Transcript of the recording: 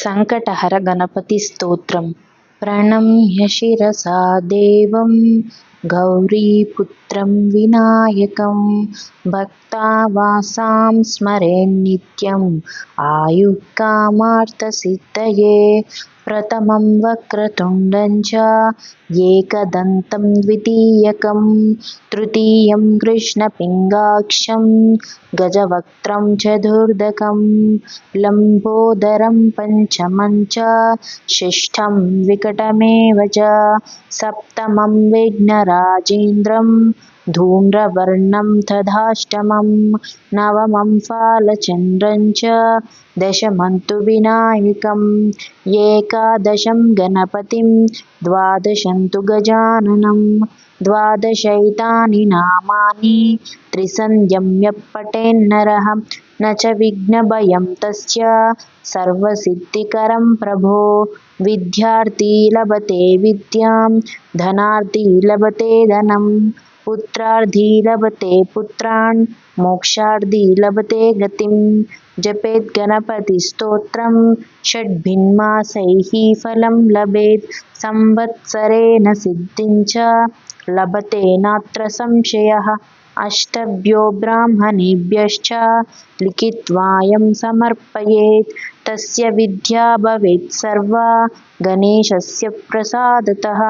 सङ्कटहर गणपतिस्तोत्रं प्रणम्य शिरसा देवं गौरीपुत्रं विनायकं भक्तावासां स्मरेन्नित्यम् आयुक्कामार्थसिद्धये प्रथमं वक्रतुण्डं च एकदन्तं द्वितीयकं तृतीयं कृष्णपिङ्गाक्षं गजवक्त्रं चतुर्दकं लम्बोदरं पञ्चमं च षष्ठं विकटमेव च सप्तमं विघ्नराजेन्द्रं धूम्रवर्णं तथाष्टमं नवमं फालचन्द्रं च दशमं तु विनायकम् एकादशं गणपतिं द्वादशं तु गजाननं द्वादशैतानि नामानि पठेन्नरः न च विघ्नभयं तस्य सर्वसिद्धिकरं प्रभो। विद्यार्थी लभते विद्यां धनार्थी लभते धनं। पुत्रार्थी लभते पुत्रान् मोक्षार्थी लभते गतिं। जपेत् गणपतिस्तोत्रं षड्भिन्मासैः फलं लभेत्। संवत्सरेण सिद्धिं च लभते नात्र संशयः। अष्टभ्यो ब्राह्मणेभ्यश्च लिखित्वायं समर्पयेत्। तस्य विद्या भवेत् सर्वा गणेशस्य प्रसादतः